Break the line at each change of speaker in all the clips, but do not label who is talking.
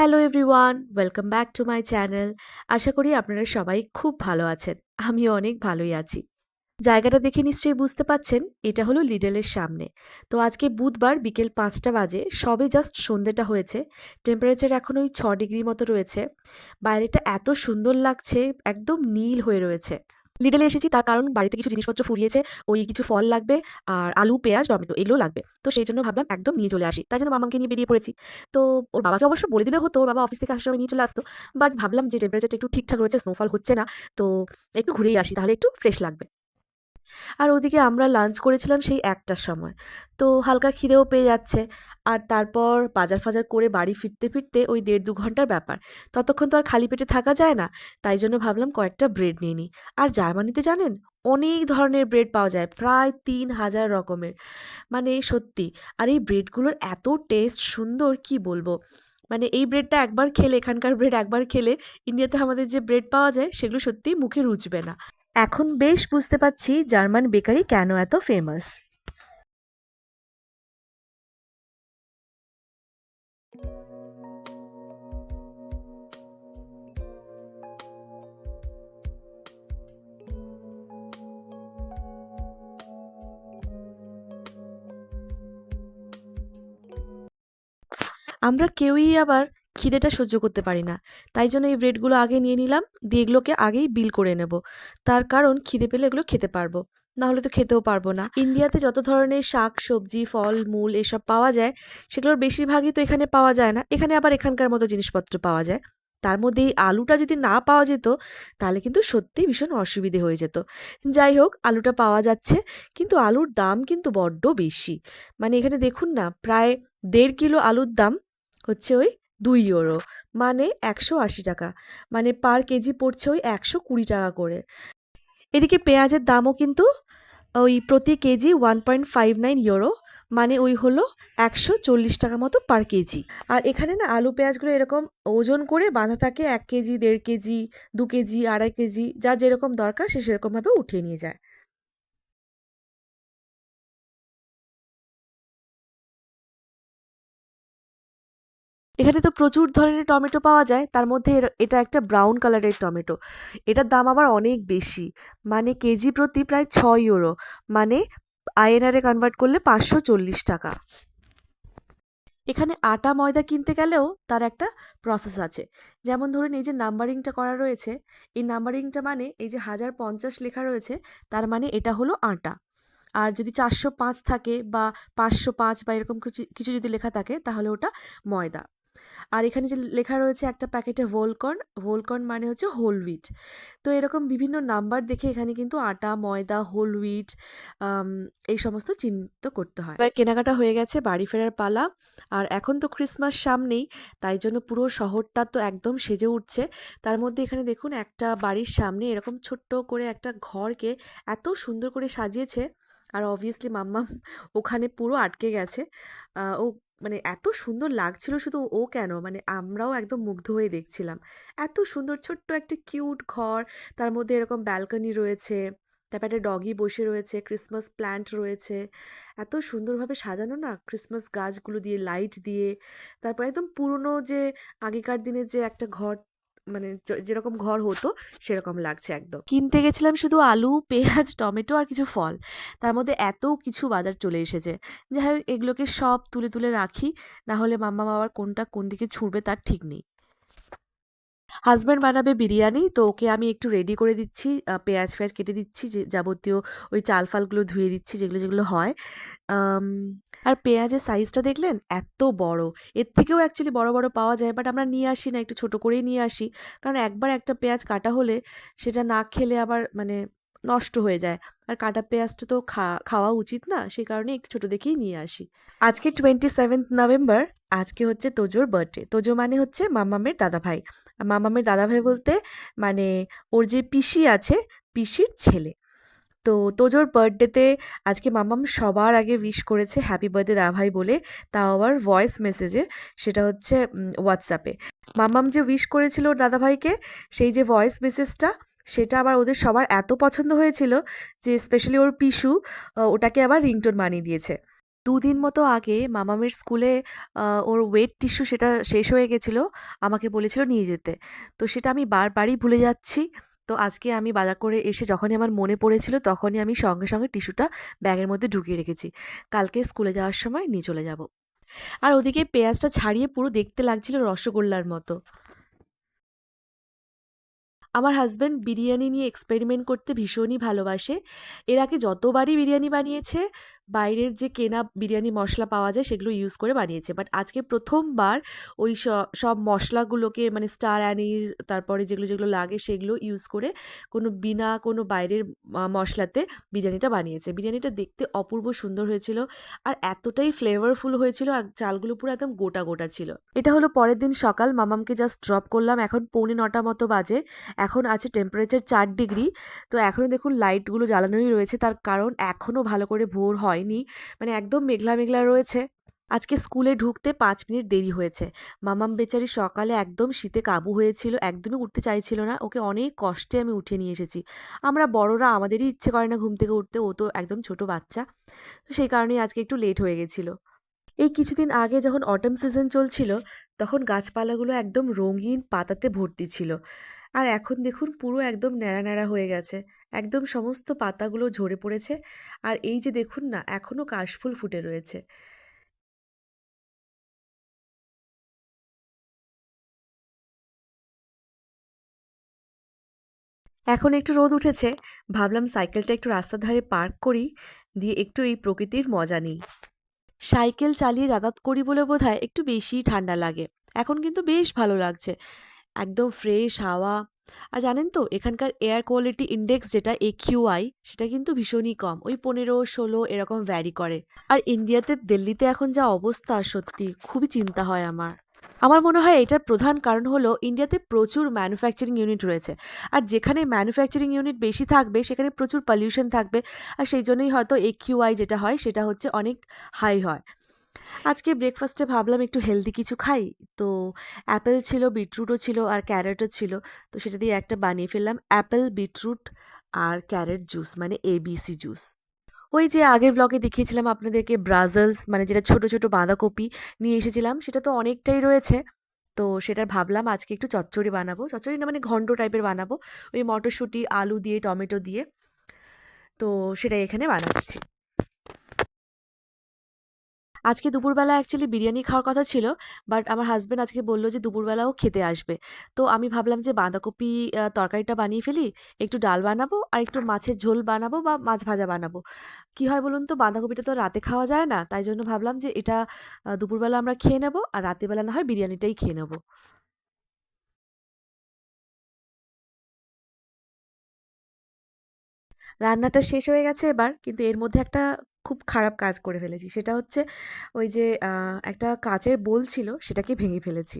Hello everyone welcome back to my channel আশা করি আপনারা সবাই খুব ভালো আছেন। আমিও অনেক ভালোই আছি। জায়গাটা দেখে নিশ্চয়ই বুঝতে পাচ্ছেন, এটা হলো লিডেলের সামনে। তো আজকে বুধবার বিকেল পাঁচটা বাজে, সবে জাস্ট সন্ধেটা হয়েছে। টেম্পারেচার এখন ওই ছ ডিগ্রি মতো রয়েছে। বাইরেটা এত সুন্দর লাগছে, একদম নীল হয়ে রয়েছে। লিডেলে এসেছি, তার কারণ বাড়িতে কিছু জিনিসপত্র ফুরিয়েছে, ওই কিছু ফল লাগবে আর আলু, পেঁয়াজ, টমেটো এগুলো লাগবে। তো সেই জন্য ভাবলাম একদম নিয়ে চলে আসি। তাই জন্য মামাকে নিয়ে বেরিয়ে পড়েছি। তো ওর বাবাকে অবশ্য বলে দিলে হতো, ওর বাবা অফিস থেকে আসার সময় নিয়ে চলে আসতো। বাট ভাবলাম যে টেম্পারেচারটা একটু ঠিকঠাক রয়েছে স্নোফল হচ্ছে না, তো একটু ঘুরেই আসি, তাহলে একটু ফ্রেশ লাগবে। আর ওদিকে আমরা লাঞ্চ করেছিলাম সেই একটার সময়। তো হালকা খিদেও পেয়ে যাচ্ছে। আর তারপর বাজার ফাজার করে বাড়ি ফিরতে ফিরতে ওই দেড় দু ঘণ্টার ব্যাপার। ততক্ষণ তো আর খালি পেটে থাকা যায় না। তাই জন্য ভাবলাম কয়েকটা ব্রেড নিয়ে নিই। আর জার্মানিতে জানেন? অনেক ধরনের ব্রেড পাওয়া যায়। প্রায় তিন হাজার রকমের। মানে সত্যি। আর এই ব্রেডগুলোর এত টেস্ট সুন্দর, কি বলব? মানে এই ব্রেডটা একবার খেলে, এখানকার ব্রেড একবার খেলে ইন্ডিয়াতে আমাদের যে ব্রেড পাওয়া যায়, সেগুলো সত্যিই মুখে রুচবে না। এখন বেশ বুঝতে পারছি জার্মান বেকারি কেন এত ফেমাস আমরা কেউই আবার খিদেটা সহ্য করতে পারি না। তাই জন্য এই ব্রেডগুলো আগে নিয়ে নিলাম, দিয়ে এগুলোকে আগেই বিল করে নেব। তার কারণ খিদে পেলে এগুলো খেতে পারব, না হলে তো খেতেও পারব না। ইন্ডিয়াতে যত ধরনের শাক, সবজি, ফল, মূল এসব পাওয়া যায়, সেগুলোর বেশিরভাগই তো এখানে পাওয়া যায় না। এখানে আবার এখানকার মতো জিনিসপত্র পাওয়া যায়। তার মধ্যে এই আলুটা যদি না পাওয়া যেত, তাহলে কিন্তু সত্যিই ভীষণ অসুবিধে হয়ে যেত। যাই হোক, আলুটা পাওয়া যাচ্ছে, কিন্তু আলুর দাম কিন্তু বড্ড বেশি। মানে এখানে দেখুন না, প্রায় দেড় কিলো আলুর দাম হচ্ছে ওই দুই ইউরো মানে একশো আশি টাকা। মানে পার কেজি পড়ছে ওই একশো কুড়ি টাকা করে। এদিকে পেঁয়াজের দামও কিন্তু ওই প্রতি KG one point five nine euro মানে ওই হলো একশো চল্লিশ টাকা মতো পার কেজি আর এখানে না আলু পেঁয়াজগুলো এরকম ওজন করে বাঁধা থাকে, এক কেজি দেড় কেজি দু কেজি আড়াই কেজি যা যেরকম দরকার সে সেরকমভাবে উঠিয়ে নিয়ে যায়। এখানে তো প্রচুর ধরনের টমেটো পাওয়া যায়, তার মধ্যে এটা একটা ব্রাউন কালারের টমেটো। এটার দাম আবার অনেক বেশি মানে কেজি প্রতি প্রায় ছয় ইউরো মানে আইএনআরে কনভার্ট করলে পাঁচশো চল্লিশ টাকা। এখানে আটা ময়দা কিনতে গেলেও তার একটা প্রসেস আছে। যেমন ধরুন, এই যে নাম্বারিংটা করা রয়েছে, এই নাম্বারিংটা মানে এই যে হাজার পঞ্চাশ লেখা রয়েছে, তার মানে এটা হলো আটা। আর যদি চারশো পাঁচ থাকে বা পাঁচশো পাঁচ বা এরকম কিছু কিছু যদি লেখা থাকে, তাহলে ওটা ময়দা। আর এখানে যে লেখা রয়েছে একটা প্যাকেটে ভোলকর্ন ভোলকর্ন মানে হচ্ছে হোল হুইট। তো এরকম বিভিন্ন নাম্বার দেখে এখানে কিন্তু আটা, ময়দা, হোল হুইট এই সমস্ত চিহ্নিত করতে হয়। এবার কেনাকাটা হয়ে গেছে, বাড়ি ফেরার পালা। আর এখন তো ক্রিসমাস সামনেই, তাই জন্য পুরো শহরটা তো একদম সেজে উঠছে। তার মধ্যে এখানে দেখুন, একটা বাড়ির সামনে এরকম ছোট্ট করে একটা ঘরকে এত সুন্দর করে সাজিয়েছে। আর অবভিয়াসলি মাম্মা ওখানে পুরো আটকে গেছে। ও মানে এত সুন্দর লাগছিল শুধু ও কেন? মানে আমরাও একদম মুগ্ধ হয়ে দেখছিলাম। এত সুন্দর ছোট্ট একটা কিউট ঘর, তার মধ্যে এরকম ব্যালকনি রয়েছে, তারপর একটা ডগি বসে রয়েছে, ক্রিসমাস প্ল্যান্ট রয়েছে। এত সুন্দরভাবে সাজানো না, ক্রিসমাস গাছগুলো দিয়ে, লাইট দিয়ে, তারপর একদম পুরনো যে আগেকার দিনের যে একটা ঘর মানে যেরকম ঘর হতো, সেরকম লাগছে একদম। কিনতে গেছিলাম শুধু আলু, পেঁয়াজ, টমেটো আর কিছু ফল। তার মধ্যে এত কিছু বাজার চলে এসেছে। যাই হোক, এগুলোকে সব তুলে তুলে রাখি। না হলে মাম্মা বাবার কোনটা কোন দিকে ছুটবে তার ঠিক নেই। হাজব্যান্ড বানাবে বিরিয়ানি, তো ওকে আমি একটু রেডি করে দিচ্ছি। পেঁয়াজ ফেয়াজ কেটে দিচ্ছি, যে যাবতীয় ওই চাল ফালগুলো ধুয়ে দিচ্ছি, যেগুলো যেগুলো হয়। আর পেঁয়াজের সাইজটা দেখলেন, এত বড়। এর থেকেও অ্যাকচুয়ালি বড় বড় পাওয়া যায় বাট আমরা নিয়ে আসি না, একটু ছোট করেই নিয়ে আসি। কারণ একবার একটা পেঁয়াজ কাটা হলে সেটা না খেলে আবার মানে নষ্ট হয়ে যায়। আর কাটা পেঁয়াজটা তো খা- খাওয়া উচিত না, সেই কারণে একটু ছোটো দেখেই নিয়ে আসি। আজকে টোয়েন্টি সেভেন্থ নভেম্বর আজকে হচ্ছে তোজোর বার্থডে তোজো মানে হচ্ছে মামামের দাদাভাই। মামামের দাদাভাই বলতে মানে ওর যে পিসি আছে, পিসির ছেলে। তো তোজোর বার্থডেতে আজকে মামাম সবার আগে উইশ করেছে হ্যাপি বার্থডে দাদাভাই বলে। তাও আবার ভয়েস মেসেজে সেটা হচ্ছে হোয়াটসঅ্যাপে মামাম যে উইশ করেছিল ওর দাদাভাইকে, সেই যে ভয়েস মেসেজটা সেটা আবার ওদের সবার এত পছন্দ হয়েছিল যে স্পেশালি ওর পিসু ওটাকে আবার রিংটোন বানিয়ে দিয়েছে দুদিন মতো আগে মামামের স্কুলে ওর ওয়েট টিস্যু সেটা শেষ হয়ে গেছিল। আমাকে বলেছিল নিয়ে যেতে। তো সেটা আমি বারবারই ভুলে যাচ্ছি। তো আজকে আমি বাজার করে এসে যখনই আমার মনে পড়েছিল তখনই আমি সঙ্গে, সঙ্গে টিস্যুটা ব্যাগের মধ্যে ঢুকিয়ে রেখেছি। কালকে স্কুলে যাওয়ার সময় নিয়ে চলে যাব। আর ওদিকে পেঁয়াজটা ছাড়িয়ে পুরো দেখতে লাগছিল রসগোল্লার মতো। আমার হাজব্যান্ড বিরিয়ানি নিয়ে এক্সপেরিমেন্ট করতে ভীষণই ভালোবাসে। এর আগে যতবারই বিরিয়ানি বানিয়েছে, বাইরের যে কেনা বিরিয়ানি মশলা পাওয়া যায় সেগুলো ইউজ করে বানিয়েছে। বাট আজকে প্রথমবার ওই সব মশলাগুলোকে মানে স্টার অ্যানিস তারপরে যেগুলো, যেগুলো লাগে সেগুলো ইউজ করে কোনো বিনা কোনো বাইরের মশলাতে বিরিয়ানিটা বানিয়েছে। বিরিয়ানিটা দেখতে অপূর্ব সুন্দর হয়েছিল। আর এতটাই ফ্লেভারফুল হয়েছিল আর চালগুলো পুরো একদম গোটা, গোটা ছিল। এটা হলো পরের দিন সকাল মামামকে জাস্ট ড্রপ করলাম। এখন পৌনে নটা মতো বাজে। এখন আছে টেম্পারেচার চার ডিগ্রি। তো এখনও দেখুন লাইটগুলো জ্বালানোই রয়েছে। তার কারণ এখনও ভালো করে ভোর হয়নি। মানে একদম মেঘলা, মেঘলা রয়েছে। আজকে স্কুলে ঢুকতে পাঁচ মিনিট দেরি হয়েছে। মামাম বেচারি সকালে একদম শীতে কাবু হয়েছিল। একদমই উঠতে চাইছিল না। ওকে অনেক কষ্টে আমি উঠে নিয়ে এসেছি। আমরা বড়রা আমাদেরই ইচ্ছে করে না ঘুম থেকে উঠতে। ও তো একদম ছোট বাচ্চা। তো সেই কারণেই আজকে একটু লেট হয়ে গেছিল। এই কিছুদিন আগে যখন অটম সিজন চলছিল, তখন গাছপালাগুলো একদম রঙিন পাতাতে ভর্তি ছিল। আর এখন দেখুন পুরো একদম ন্যাড়া, ন্যাড়া হয়ে গেছে। একদম সমস্ত পাতাগুলো ঝরে পড়েছে। আর এই যে দেখুন না এখনও কাশফুল ফুটে রয়েছে। এখন একটু রোদ উঠেছে। ভাবলাম সাইকেলটা একটু রাস্তার ধারে পার্ক করি, দিয়ে একটু এই প্রকৃতির মজা নিই। সাইকেল চালিয়ে যাতায়াত করি বলে বোধহয় একটু বেশিই ঠান্ডা লাগে। এখন কিন্তু বেশ ভালো লাগছে। একদম ফ্রেশ হাওয়া। আর জানেন তো, এখানকার এয়ার কোয়ালিটি ইন্ডেক্স যেটা এ কিউআই সেটা কিন্তু ভীষণই কম। ওই ১৫-১৬ এরকম ভ্যারি করে। আর ইন্ডিয়াতে দিল্লিতে এখন যা অবস্থা, সত্যি খুবই চিন্তা হয় আমার। আমার মনে হয় এটার প্রধান কারণ হলো ইন্ডিয়াতে প্রচুর ম্যানুফ্যাকচারিং ইউনিট রয়েছে। আর যেখানে ম্যানুফ্যাকচারিং ইউনিট বেশি থাকবে, সেখানে প্রচুর পলিউশন থাকবে। আর সেই জন্যই হয়তো AQI যেটা হয়, সেটা হচ্ছে অনেক হাই হয়। আজকে ব্রেকফাস্টে ভাবলাম একটু হেলদি কিছু খাই। তো অ্যাপেল ছিল, বিটরুটও ছিল আর ক্যারেটও ছিল। তো সেটা দিয়ে একটা বানিয়ে ফেললাম অ্যাপেল, বিটরুট আর ক্যারেট জুস মানে এবিসি জুস। ওই যে আগের ব্লগে দেখিয়েছিলাম আপনাদেরকে ব্রাজেলস মানে যেটা ছোট, ছোট বাঁধাকপি নিয়ে এসেছিলাম সেটা তো অনেকটাই রয়েছে। তো সেটার ভাবলাম আজকে একটু চচ্চড়ি বানাবো। চচ্চড়ি না মানে ঘন্ট টাইপের বানাবো। ওই মটরশুঁটি, আলু দিয়ে টমেটো দিয়ে। তো সেটাই এখানে বানাচ্ছি। আজকে দুপুরবেলা অ্যাকচুয়ালি বিরিয়ানি খাওয়ার কথা ছিল। বাট আমার হাজব্যান্ড আজকে বলল যে দুপুরবেলাও খেতে আসবে। তো আমি ভাবলাম যে বাঁধাকপি তরকারিটা বানিয়ে ফেলি। একটু ডাল বানাবো আর একটু মাছের ঝোল বানাবো বা মাছ ভাজা বানাবো। কি হয় বলুন তো, বাঁধাকপিটা তো রাতে খাওয়া যায় না। তাই জন্য ভাবলাম যে এটা দুপুরবেলা আমরা খেয়ে নেব আর রাতের বেলা না হয় বিরিয়ানিটাই খেয়ে নেব রান্নাটা শেষ হয়ে গেছে এবার। কিন্তু এর মধ্যে একটা খুব খারাপ কাজ করে ফেলেছি। সেটা হচ্ছে ওই যে একটা কাচের বোল ছিল সেটাকে ভেঙে ফেলেছি।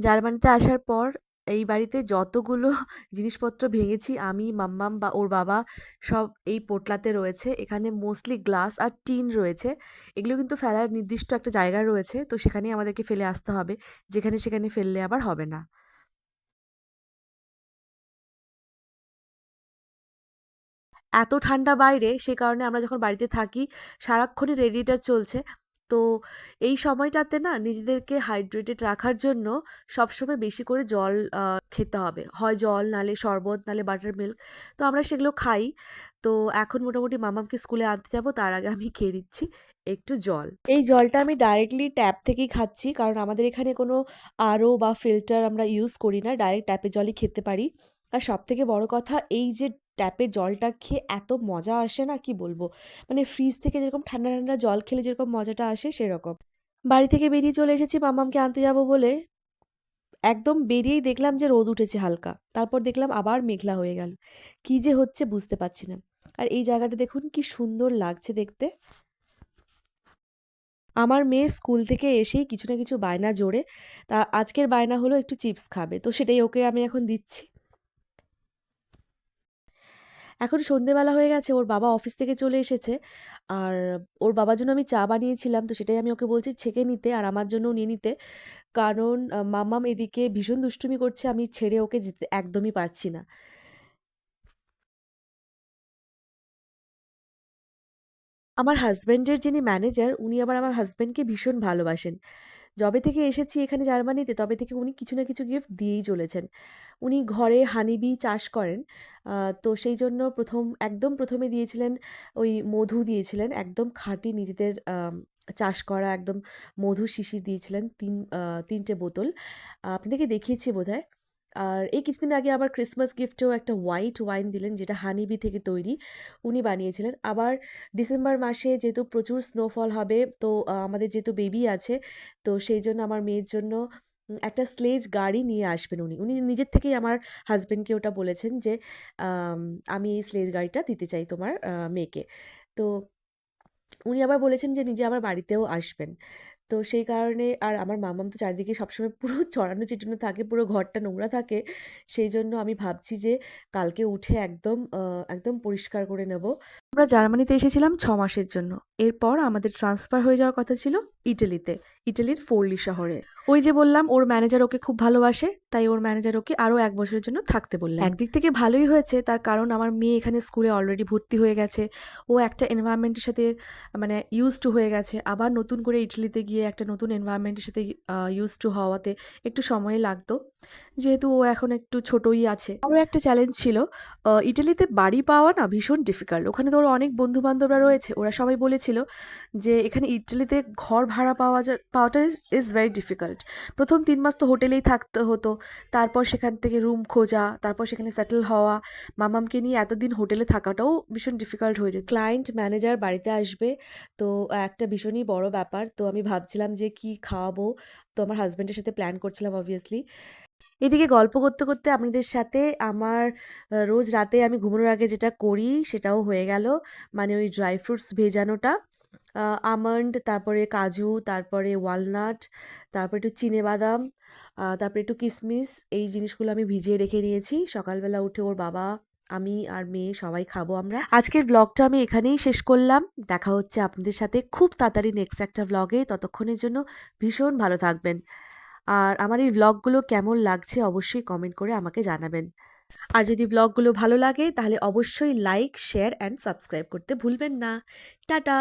জার্মানিতে আসার পর এই বাড়িতে যতগুলো জিনিসপত্র ভেঙেছি আমি, মাম্মাম বা ওর বাবা সব এই পোটলাতে রয়েছে। এখানে মোস্টলি গ্লাস আর টিন রয়েছে। এগুলো কিন্তু ফেলার নির্দিষ্ট একটা জায়গা রয়েছে। তো সেখানেই আমাদেরকে ফেলে আসতে হবে। যেখানে সেখানে ফেললে আবার হবে না। এত ঠান্ডা বাইরে, সে কারণে আমরা যখন বাড়িতে থাকি, সারাক্ষণই রেডিয়েটর চলছে। তো এই সময়টাতে না নিজেদেরকে হাইড্রেটেড রাখার জন্য সবসময় বেশি করে জল খেতে হবে। হয় জল, নালে শরবত, নালে বাটার মিল্ক। তো আমরা সেগুলো খাই। তো এখন মোটামুটি মামামকে স্কুলে আনতে যাব, তার আগে আমি খেয়ে নিচ্ছি একটু জল। এই জলটা আমি ডাইরেক্টলি ট্যাপ থেকেই খাচ্ছি। কারণ আমাদের এখানে কোনো আরও বা ফিল্টার আমরা ইউজ করি না। ডাইরেক্ট ট্যাপের জলই খেতে পারি। আর সবথেকে বড় কথা, এই যে ট্যাপের জলটা খেয়ে এত মজা আসে না কি বলব। মানে ফ্রিজ থেকে যেরকম ঠান্ডা, ঠান্ডা জল খেলে যেরকম মজাটা আসে সেরকম। বাড়ি থেকে বেরিয়ে চলে এসেছি মামামকে আনতে যাব বলে। একদম বেরিয়েই দেখলাম যে রোদ উঠেছে হালকা। তারপর দেখলাম আবার মেঘলা হয়ে গেল। কি যে হচ্ছে বুঝতে পারছি না। আর এই জায়গাটা দেখুন কি সুন্দর লাগছে দেখতে। আমার মেয়ে স্কুল থেকে এসেই কিছু না কিছু বায়না জোরে। তা আজকের বায়না হলো একটু চিপস খাবে। তো সেটাই ওকে আমি এখন দিচ্ছি। এখন সন্ধ্যেবেলা হয়ে গেছে, ওর বাবা অফিস থেকে চলে এসেছে। আর ওর বাবার জন্য আমি চা বানিয়েছিলাম, তো সেটাই আমি ওকে বলছি ছেঁকে নিতে আর আমার জন্যও নিয়ে নিতে। কারণ, আ, মাম্মাম এদিকে ভীষণ দুষ্টুমি করছে, আমি ছেড়ে ওকে যেতে একদমই পারছি না। আমার হাজব্যান্ডের যিনি ম্যানেজার, উনি আবার আমার হাজব্যান্ডকে ভীষণ ভালোবাসেন যবে থেকে এসেছি এখানে জার্মানিতে, তবে থেকে উনি কিছু না কিছু গিফট দিয়েই চলেছেন। উনি ঘরে হানিবি চাষ করেন তো সেই জন্য প্রথম, একদম প্রথমে দিয়েছিলেন ওই মধু দিয়েছিলেন, একদম খাঁটি নিজেদের চাষ করা একদম মধু শিশির দিয়েছিলেন তিন তিনটে বোতল। আপনাদেরকে দেখিয়েছি বোধহয়। আর এই কিছুদিন আগে আবার ক্রিসমাস গিফটেও একটা হোয়াইট ওয়াইন দিলেন, যেটা হানিবি থেকে তৈরি। উনি বানিয়েছিলেন। আবার ডিসেম্বর মাসে যেহেতু প্রচুর স্নোফল হবে, তো আমাদের যেহেতু বেবি আছে, তো সেই জন্য আমার মেয়ের জন্য একটা স্লেজ গাড়ি নিয়ে আসবেন উনি। উনি নিজের থেকেই আমার হাজবেন্ডকে ওটা বলেছেন যে, আমি এই স্লেজ গাড়িটা দিতে চাই তোমার মেয়েকে। তো উনি আবার বলেছেন যে, নিজে আবার বাড়িতেও আসবেন। তো সেই কারণে আর আমার মামাম তো চারিদিকে সবসময় পুরো ছড়ানো ছিটানো থাকে, পুরো ঘরটা নোংরা থাকে। সেই জন্য আমি ভাবছি যে কালকে উঠে একদম একদম পরিষ্কার করে নেব। আমরা জার্মানিতে এসেছিলাম ছ মাসের জন্য। এরপর আমাদের ট্রান্সফার হয়ে যাওয়ার কথা ছিল ইটালিতে, ইটালির ফোরলি শহরে। ওই যে বললাম, ওর ম্যানেজার ওকে খুব ভালোবাসে, তাই ওর ম্যানেজার ওকে আরও এক বছরের জন্য থাকতে বললেন। একদিক থেকে ভালোই হয়েছে, তার কারণ আমার মেয়ে এখানে স্কুলে অলরেডি ভর্তি হয়ে গেছে। ও একটা এনভায়রনমেন্টের সাথে মানে ইউজ টু হয়ে গেছে। আবার নতুন করে ইটালিতে গিয়ে একটা নতুন এনভায়রনমেন্টের সাথে ইউজ টু হওয়াতে একটু সময় লাগতো। যেহেতু ও এখন একটু ছোটই আছে। আরও একটা চ্যালেঞ্জ ছিল ইটালিতে বাড়ি পাওয়া না ভীষণ ডিফিকাল্ট ওখানে তো ওর অনেক বন্ধু বান্ধবরা রয়েছে, ওরা সবাই বলেছিল যে এখানে ইটালিতে ঘর ভাড়া পাওয়া যা, পাওয়াটা ইজ ভেরি ডিফিকাল্ট প্রথম তিন মাস তো হোটেলেই থাকতে হতো, তারপর সেখান থেকে রুম খোঁজা, তারপর সেখানে সেটেল হওয়া, মামামকে নিয়ে এতদিন হোটেলে থাকাটাও ভীষণ ডিফিকাল্ট হয়ে যায় ক্লায়েন্ট ম্যানেজার বাড়িতে আসবে, তো একটা ভীষণই বড় ব্যাপার, তো আমি ভাবছিলাম যে কি খাওয়াবো। তো আমার হাজব্যান্ডের সাথে প্ল্যান করছিলাম অবভিয়াসলি এদিকে গল্প করতে করতে আপনাদের সাথে আমার রোজ রাতে আমি ঘুমানোর আগে যেটা করি সেটাও হয়ে গেল। মানে ওই ড্রাই ফ্রুটস ভেজানোটা। আমন্ড তারপরে কাজু, তারপরে ওয়ালনাট তারপরে একটু চিনে বাদাম তারপরে একটু কিশমিশ এই জিনিসগুলো আমি ভিজিয়ে রেখে নিয়েছি সকালবেলা উঠে ওর বাবা আমি আর মেয়ে সবাই খাব আমরা। আজকের ব্লগটা আমি এখানেই শেষ করলাম। দেখা হচ্ছে আপনাদের সাথে খুব তাড়াতাড়ি নেক্সট একটা ব্লগে ততক্ষণের জন্য ভীষণ ভালো থাকবেন। আর আমার এই ব্লগগুলো কেমন লাগছে অবশ্যই কমেন্ট করে আমাকে জানাবেন। আর যদি ব্লগগুলো ভালো লাগে তাহলে অবশ্যই লাইক শেয়ার অ্যান্ড সাবস্ক্রাইব করতে ভুলবেন না। টাটা!